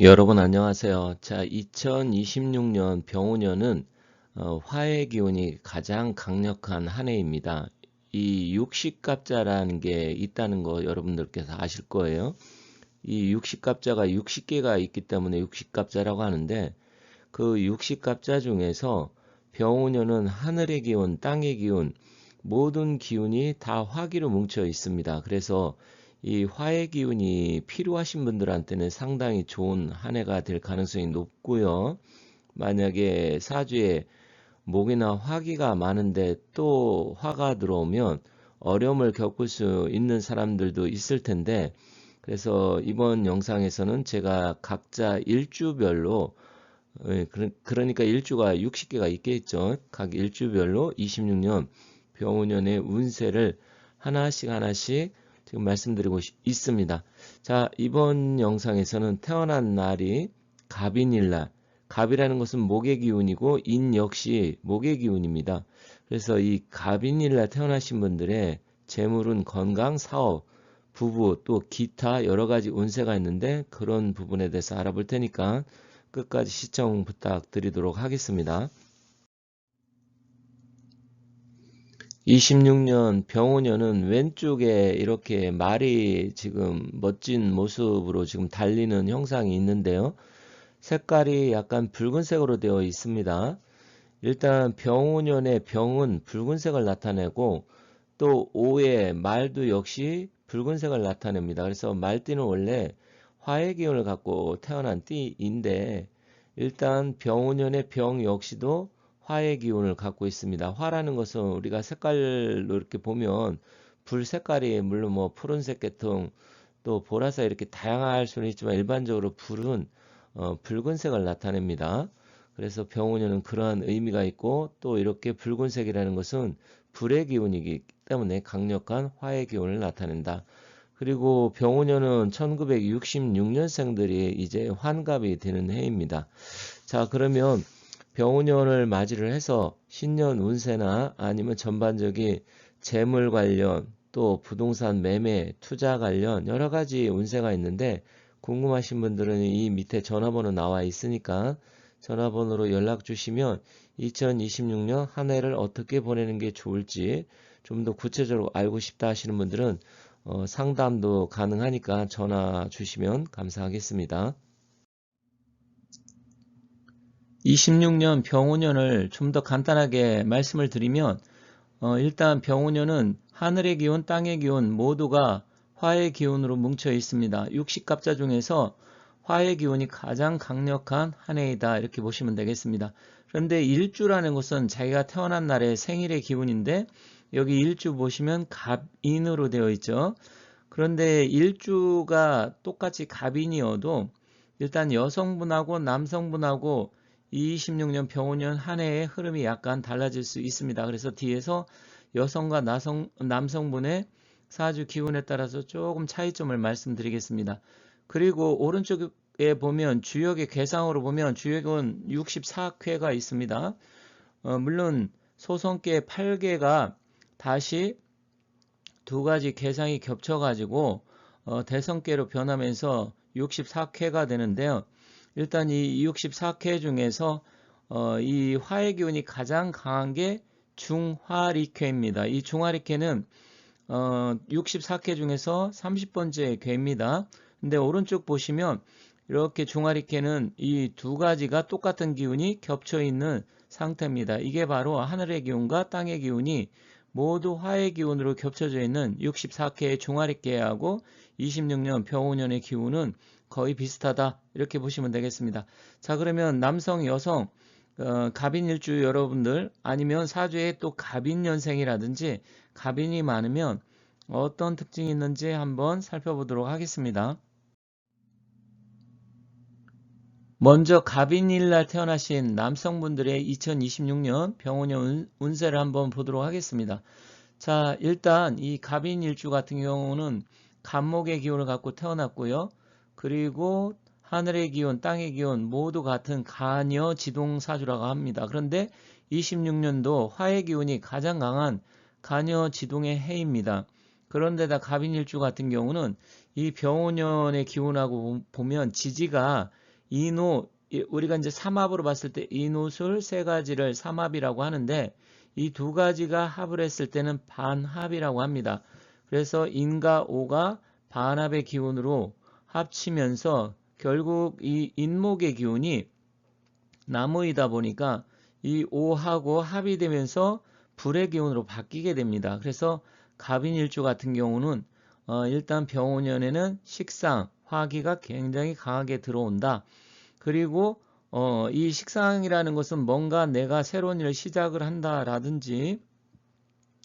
여러분 안녕하세요. 자, 2026년 병우년은 어, 화의 기운이 가장 강력한 한 해입니다. 이 육식갑자라는 게 있다는 거 여러분들께서 아실 거예요. 이 육식갑자가 60개가 있기 때문에 육식갑자라고 하는데 그 육식갑자 중에서 병우년은 하늘의 기운, 땅의 기운, 모든 기운이 다 화기로 뭉쳐 있습니다. 그래서 이 화의 기운이 필요하신 분들한테는 상당히 좋은 한 해가 될 가능성이 높고요. 만약에 사주에 목이나 화기가 많은데 또 화가 들어오면 어려움을 겪을 수 있는 사람들도 있을 텐데 그래서 이번 영상에서는 제가 각자 일주별로 예, 그러니까 일주가 60개가 있겠죠. 각 일주별로 26년 병우년의 운세를 하나씩 하나씩 지금 말씀드리고 있습니다. 자, 이번 영상에서는 태어난 날이 갑인일 날, 갑이라는 것은 목의 기운이고 인 역시 목의 기운입니다. 그래서 이 갑인일 날 태어나신 분들의 재물은 건강, 사업, 부부 또 기타 여러 가지 운세가 있는데 그런 부분에 대해서 알아볼 테니까 끝까지 시청 부탁드리도록 하겠습니다. 26년 병호년은 왼쪽에 이렇게 말이 지금 멋진 모습으로 지금 달리는 형상이 있는데요. 색깔이 약간 붉은색으로 되어 있습니다. 일단 병호년의 병은 붉은색을 나타내고 또 오의 말도 역시 붉은색을 나타냅니다. 그래서 말띠는 원래 화의 기운을 갖고 태어난 띠인데 일단 병호년의 병 역시도 화의 기운을 갖고 있습니다. 화라는 것은 우리가 색깔로 이렇게 보면 불 색깔이 물론 뭐 푸른색 계통 또 보라색 이렇게 다양할 수는 있지만 일반적으로 불은 어, 붉은색을 나타냅니다. 그래서 병우년은 그러한 의미가 있고 또 이렇게 붉은색이라는 것은 불의 기운이기 때문에 강력한 화의 기운을 나타낸다. 그리고 병우년은 1966년생들이 이제 환갑이 되는 해입니다. 자 그러면 병우년을 맞이를 해서 신년 운세나 아니면 전반적인 재물 관련 또 부동산 매매, 투자 관련 여러 가지 운세가 있는데 궁금하신 분들은 이 밑에 전화번호 나와 있으니까 전화번호로 연락 주시면 2026년 한 해를 어떻게 보내는 게 좋을지 좀 더 구체적으로 알고 싶다 하시는 분들은 어, 상담도 가능하니까 전화 주시면 감사하겠습니다. 26년 병우년을 좀 더 간단하게 말씀을 드리면 어, 일단 병우년은 하늘의 기운, 땅의 기운 모두가 화의 기운으로 뭉쳐 있습니다. 육식갑자 중에서 화의 기운이 가장 강력한 한 해이다 이렇게 보시면 되겠습니다. 그런데 일주라는 것은 자기가 태어난 날의 생일의 기운인데 여기 일주 보시면 갑인으로 되어 있죠. 그런데 일주가 똑같이 갑인이어도 일단 여성분하고 남성분하고 26년 병호년 한 해의 흐름이 약간 달라질 수 있습니다. 그래서 뒤에서 여성과 나성, 남성분의 사주 기운에 따라서 조금 차이점을 말씀드리겠습니다. 그리고 오른쪽에 보면 주역의 개상으로 보면 주역은 64쾌가 있습니다. 어, 물론 소성계 8개가 다시 두 가지 개상이 겹쳐가지고 어, 대성계로 변하면서 64쾌가 되는데요. 일단 이 64쾌 중에서 어, 이 화의 기운이 가장 강한 게 중화리쾌입니다. 이 중화리쾌는 어, 64쾌 중에서 30번째 쾌입니다. 근데 오른쪽 보시면 이렇게 중화리쾌는 이 두 가지가 똑같은 기운이 겹쳐 있는 상태입니다. 이게 바로 하늘의 기운과 땅의 기운이 모두 화의 기운으로 겹쳐져 있는 64쾌의 중화리쾌하고 26년 병호년의 기운은 거의 비슷하다 이렇게 보시면 되겠습니다. 자 그러면 남성 여성 어, 갑인일주 여러분들 아니면 사주에 또 갑인년생이라든지 갑인이 많으면 어떤 특징이 있는지 한번 살펴보도록 하겠습니다. 먼저 갑인일날 태어나신 남성분들의 2026년 병원년 운세를 한번 보도록 하겠습니다. 자 일단 이 갑인일주 같은 경우는 간목의 기운을 갖고 태어났고요. 그리고 하늘의 기운, 땅의 기운 모두 같은 간여 지동 사주라고 합니다. 그런데 26년도 화의 기운이 가장 강한 간여 지동의 해입니다. 그런데다 갑인일주 같은 경우는 이 병오년의 기운하고 보면 지지가 이- 우리가 이제 삼합으로 봤을 때 이노술 세 가지를 삼합이라고 하는데 이 두 가지가 합을 했을 때는 반합이라고 합니다. 그래서 인과 오가 반합의 기운으로 합치면서 결국 이 인목의 기운이 나무이다 보니까 이 오하고 합이 되면서 불의 기운으로 바뀌게 됩니다. 그래서 갑인일주 같은 경우는 어, 일단 병원년에는 식상, 화기가 굉장히 강하게 들어온다. 그리고 어, 이 식상이라는 것은 뭔가 내가 새로운 일을 시작을 한다라든지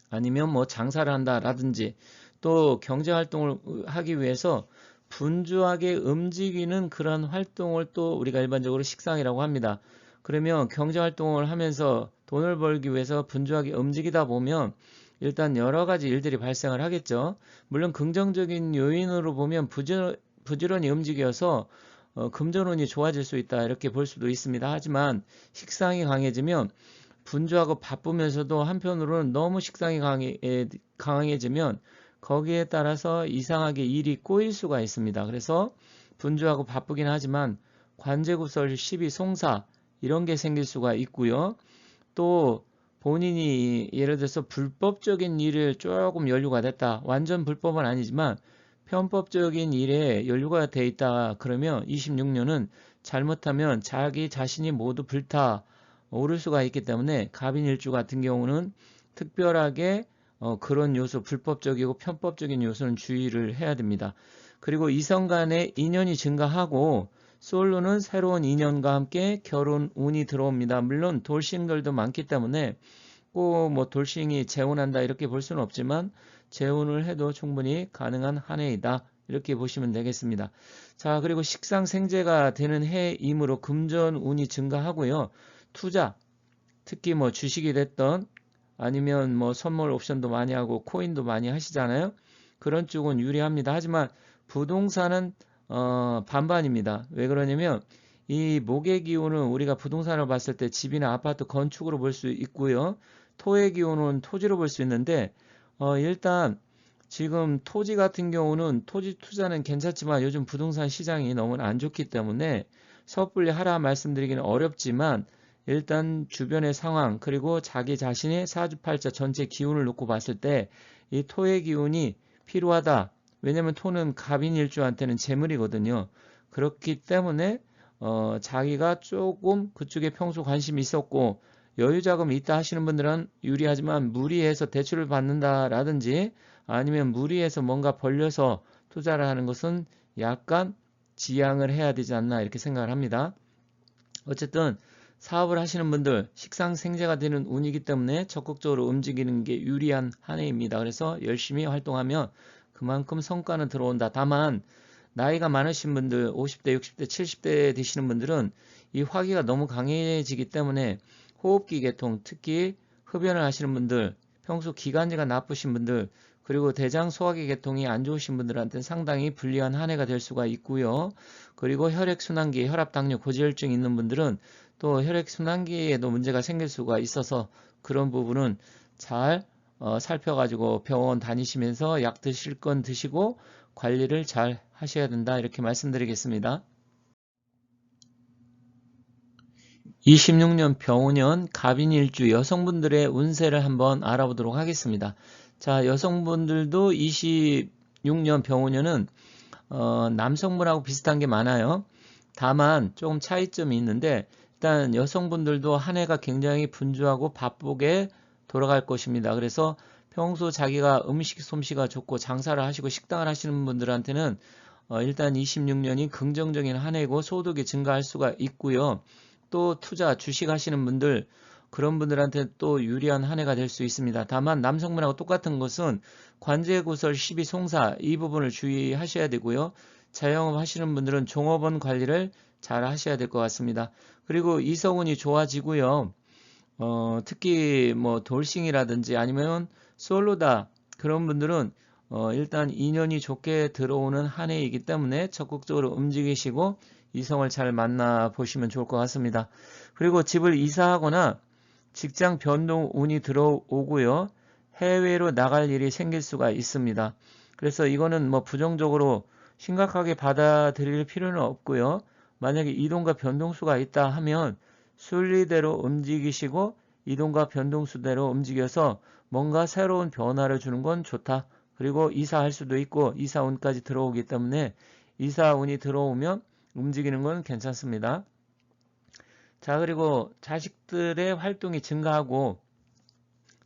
아니면 뭐 장사를 한다라든지 또 경제 활동을 하기 위해서 분주하게 움직이는 그런 활동을 또 우리가 일반적으로 식상이라고 합니다. 그러면 경제 활동을 하면서 돈을 벌기 위해서 분주하게 움직이다 보면 일단 여러 가지 일들이 발생을 하겠죠. 물론 긍정적인 요인으로 보면 부지런, 부지런히 움직여서 어, 금전운이 좋아질 수 있다 이렇게 볼 수도 있습니다. 하지만 식상이 강해지면 분주하고 바쁘면서도 한편으로는 너무 식상이 강해, 강해지면 거기에 따라서 이상하게 일이 꼬일 수가 있습니다. 그래서 분주하고 바쁘긴 하지만 관제구설, 시비, 송사 이런 게 생길 수가 있고요. 또 본인이 예를 들어서 불법적인 일을 조금 연루가 됐다. 완전 불법은 아니지만 편법적인 일에 연루가 돼 있다. 그러면 26년은 잘못하면 자기 자신이 모두 불타 오를 수가 있기 때문에 갑인일주 같은 경우는 특별하게 어, 그런 요소, 불법적이고 편법적인 요소는 주의를 해야 됩니다. 그리고 이성 간의 인연이 증가하고 솔로는 새로운 인연과 함께 결혼 운이 들어옵니다. 물론 돌싱들도 많기 때문에 꼭 뭐 돌싱이 재혼한다 이렇게 볼 수는 없지만 재혼을 해도 충분히 가능한 한 해이다. 이렇게 보시면 되겠습니다. 자, 그리고 식상 생재가 되는 해이므로 금전 운이 증가하고요. 투자, 특히 뭐 주식이 됐던 아니면 뭐 선물 옵션도 많이 하고 코인도 많이 하시잖아요. 그런 쪽은 유리합니다. 하지만 부동산은 어, 반반입니다. 왜 그러냐면 이 목의 기운은 우리가 부동산을 봤을 때 집이나 아파트 건축으로 볼 수 있고요. 토의 기운은 토지로 볼 수 있는데 어, 일단 지금 토지 같은 경우는 토지 투자는 괜찮지만 요즘 부동산 시장이 너무 안 좋기 때문에 섣불리 하라 말씀드리기는 어렵지만 일단 주변의 상황 그리고 자기 자신의 사주팔자 전체 기운을 놓고 봤을 때 이 토의 기운이 필요하다. 왜냐하면 토는 갑인 일주한테는 재물이거든요. 그렇기 때문에 어, 자기가 조금 그쪽에 평소 관심이 있었고 여유 자금이 있다 하시는 분들은 유리하지만 무리해서 대출을 받는다라든지 아니면 무리해서 뭔가 벌려서 투자를 하는 것은 약간 지양을 해야 되지 않나 이렇게 생각을 합니다. 어쨌든 사업을 하시는 분들 식상 생재가 되는 운이기 때문에 적극적으로 움직이는 게 유리한 한 해입니다. 그래서 열심히 활동하면 그만큼 성과는 들어온다. 다만 나이가 많으신 분들 50대, 60대, 70대 되시는 분들은 이 화기가 너무 강해지기 때문에 호흡기 계통 특히 흡연을 하시는 분들 평소 기관지가 나쁘신 분들 그리고 대장 소화기 계통이 안 좋으신 분들한테는 상당히 불리한 한 해가 될 수가 있고요. 그리고 혈액순환기, 혈압, 당뇨, 고지혈증 있는 분들은 또 혈액순환기에도 문제가 생길 수가 있어서 그런 부분은 잘 어, 살펴가지고 병원 다니시면서 약 드실 건 드시고 관리를 잘 하셔야 된다 이렇게 말씀드리겠습니다. 26년 병우년 갑인일주 여성분들의 운세를 한번 알아보도록 하겠습니다. 자 여성분들도 26년 병우년은 어, 남성분하고 비슷한 게 많아요. 다만 조금 차이점이 있는데 일단 여성분들도 한 해가 굉장히 분주하고 바쁘게 돌아갈 것입니다. 그래서 평소 자기가 음식 솜씨가 좋고 장사를 하시고 식당을 하시는 분들한테는 어, 일단 26년이 긍정적인 한 해고 소득이 증가할 수가 있고요. 또 투자 주식 하시는 분들 그런 분들한테 또 유리한 한 해가 될 수 있습니다. 다만 남성분하고 똑같은 것은 관제구설 12 송사 이 부분을 주의하셔야 되고요. 자영업 하시는 분들은 종업원 관리를 잘 하셔야 될 것 같습니다. 그리고 이성운이 좋아지고요. 어, 특히 뭐 돌싱이라든지 아니면 솔로다 그런 분들은 어, 일단 인연이 좋게 들어오는 한 해이기 때문에 적극적으로 움직이시고 이성을 잘 만나 보시면 좋을 것 같습니다. 그리고 집을 이사하거나 직장 변동 운이 들어오고요. 해외로 나갈 일이 생길 수가 있습니다. 그래서 이거는 뭐 부정적으로 심각하게 받아들일 필요는 없고요. 만약에 이동과 변동수가 있다 하면 순리대로 움직이시고 이동과 변동수대로 움직여서 뭔가 새로운 변화를 주는 건 좋다. 그리고 이사할 수도 있고 이사운까지 들어오기 때문에 이사운이 들어오면 움직이는 건 괜찮습니다. 자 그리고 자식들의 활동이 증가하고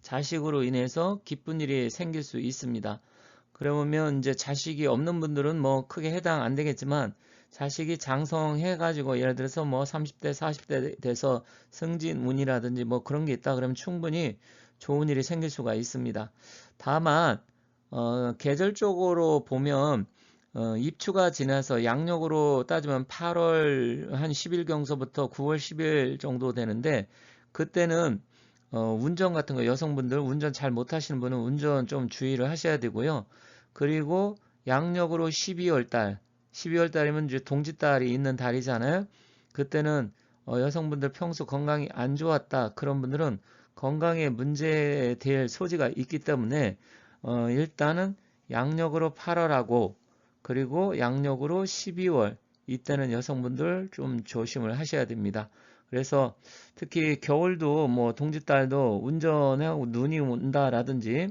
자식으로 인해서 기쁜 일이 생길 수 있습니다. 그러면 이제 자식이 없는 분들은 뭐 크게 해당 안 되겠지만 자식이 장성해 가지고 예를 들어서 뭐 30대 40대 돼서 승진운이라든지 뭐 그런 게 있다 그러면 충분히 좋은 일이 생길 수가 있습니다. 다만 어, 계절적으로 보면 어, 입추가 지나서 양력으로 따지면 8월 한 10일 경서부터 9월 10일 정도 되는데 그때는 어, 운전 같은 거 여성분들 운전 잘 못하시는 분은 운전 좀 주의를 하셔야 되고요. 그리고 양력으로 12월 달, 12월 달이면 이제 동짓달이 있는 달이잖아요. 그때는 어, 여성분들 평소 건강이 안 좋았다 그런 분들은 건강에 문제될 소지가 있기 때문에 어, 일단은 양력으로 8월하고 그리고 양력으로 12월 이때는 여성분들 좀 조심을 하셔야 됩니다. 그래서 특히 겨울도 뭐 동짓달도 운전하고 눈이 온다라든지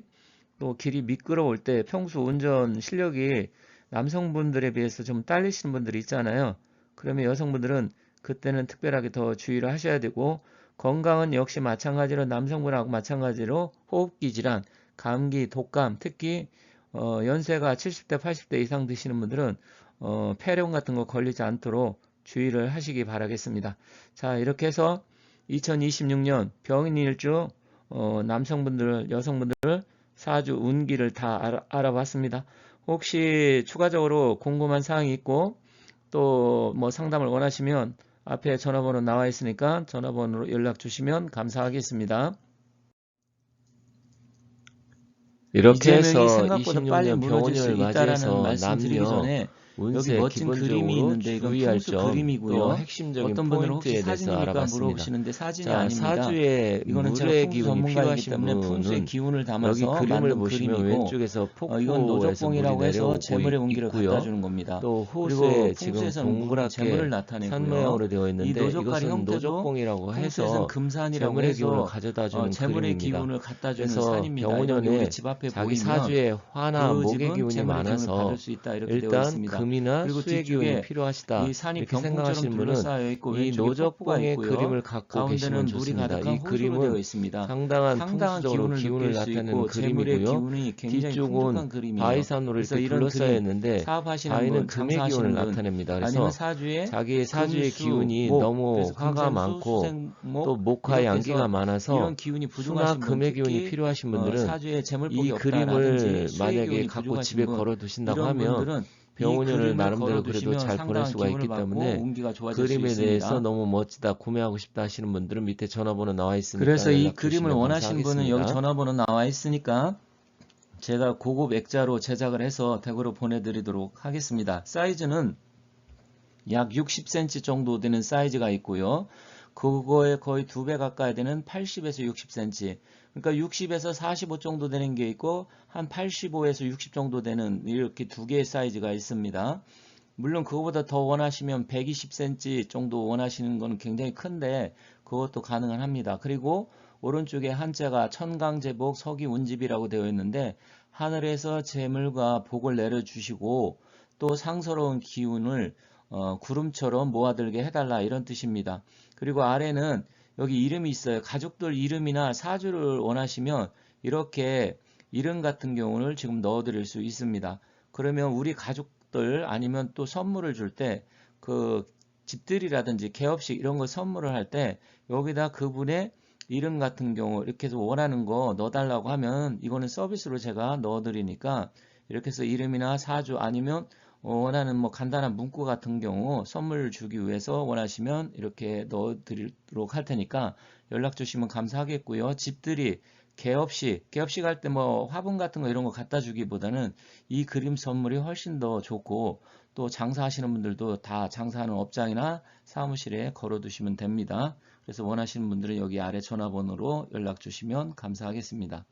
또 길이 미끄러울 때 평소 운전 실력이 남성분들에 비해서 좀 딸리시는 분들이 있잖아요. 그러면 여성분들은 그때는 특별하게 더 주의를 하셔야 되고 건강은 역시 마찬가지로 남성분하고 마찬가지로 호흡기 질환, 감기, 독감, 특히 어, 연세가 70대, 80대 이상 드시는 분들은 어, 폐렴 같은 거 걸리지 않도록 주의를 하시기 바라겠습니다. 자, 이렇게 해서 2026년 병인일주 어, 남성분들, 여성분들 사주 운기를 다 알아, 알아봤습니다. 혹시 추가적으로 궁금한 사항이 있고 또 뭐 상담을 원하시면 앞에 전화번호 나와 있으니까 전화번호로 연락 주시면 감사하겠습니다. 이렇게 해서 생각보다 빨리 26년 무너질 수 병원을 있다라는 맞이해서 남녀 여기 멋진 그림이 있는데 이건 점, 그림이고요. 또 핵심적인 어떤 분들은 혹시 사진입니까. 물어보시는데 사진이 자, 아닙니다. 사주에 이거는 물의 풍수 기운이 필요하신 때문에 풍수의 분은 기운을 담아서 여기 그림을 만든 보시면 그림이고 왼쪽에서 어, 폭포에서 이건 노적봉이라고 해서 재물의 있고요. 갖다 주는 겁니다. 또 호수에 지금 동그랗게 재물을 나타내고요. 산 모양으로 되어 있는데 이 이것은 노적봉이라고 해서 금산이라고 재물의 기운을 가져다 주는 어, 재물의 그림입니다. 기운을 갖다 주는 산입니다. 우리 집 앞에 자기 사주에 화나 그 목의 기운이 많아서 일단. 금이나 기운이 필요하시다 이 산이 이렇게 생각하시는 분은 있고 이 노적봉의. 그림을 갖고 계시면 좋습니다. 이 그림은 있습니다. 상당한 상당한 풍수적으로 기운을, 나타내는 그림이고요. 뒤쪽은. 바위산으로 이렇게 둘러싸여 있는데 바위는 분, 금의 기운을 분, 나타냅니다. 그래서 자기의 사주의 기운이 목, 너무 화가 많고 또 목화 양기가 많아서 수나 금의 기운이 필요하신 어, 분들은 이 그림을 만약에 갖고 집에 분, 걸어 두신다고 이런 하면 그림을 나름대로 그래도 잘 보낼 수가 있기 때문에 그림에 있습니다. 대해서 너무 멋지다 구매하고 싶다 하시는 분들은 밑에 전화번호 나와 있으니까 그래서 이 그림을 원하시는 분은 여기. 전화번호 나와 있으니까 제가 고급 액자로 제작을 해서 댁으로 보내드리도록 하겠습니다. 사이즈는 약 60cm 정도 되는 사이즈가 있고요. 그거에 거의 두 배 가까이 되는 80에서 60cm. 그러니까 60에서 45 정도 되는 게 있고 한 85에서 60 정도 되는 이렇게 두 개의 사이즈가 있습니다. 물론 그거보다 더 원하시면 120cm 정도 원하시는 건 굉장히 큰데 그것도 가능은 합니다. 그리고 오른쪽에 한자가 천강제복 서기운집이라고 되어 있는데 하늘에서 재물과 복을 내려주시고 또 상서로운 기운을 어, 구름처럼 모아들게 해달라 이런 뜻입니다. 그리고 아래는 여기 이름이 있어요. 가족들 이름이나 사주를 원하시면 이렇게 이름 같은 경우를 지금 넣어 드릴 수 있습니다. 그러면 우리 가족들 아니면 또 선물을 줄 때 그 집들이라든지 개업식 이런 거 선물을 할 때 여기다 그분의 이름 같은 경우 이렇게 해서 원하는 거 넣어달라고 하면 이거는 서비스로 제가 넣어 드리니까 이렇게 해서 이름이나 사주 아니면 어, 원하는 뭐 간단한 문구 같은 경우 선물을 주기 위해서 원하시면 이렇게 넣어 드리도록 할 테니까 연락 주시면 감사하겠고요. 집들이 개업식, 개업식 할 때 뭐 화분 같은 거 이런 거 갖다 주기보다는 이 그림 선물이 훨씬 더 좋고 또 장사하시는 분들도 다 장사하는 업장이나 사무실에 걸어 두시면 됩니다. 그래서 원하시는 분들은 여기 아래 전화번호로 연락 주시면 감사하겠습니다.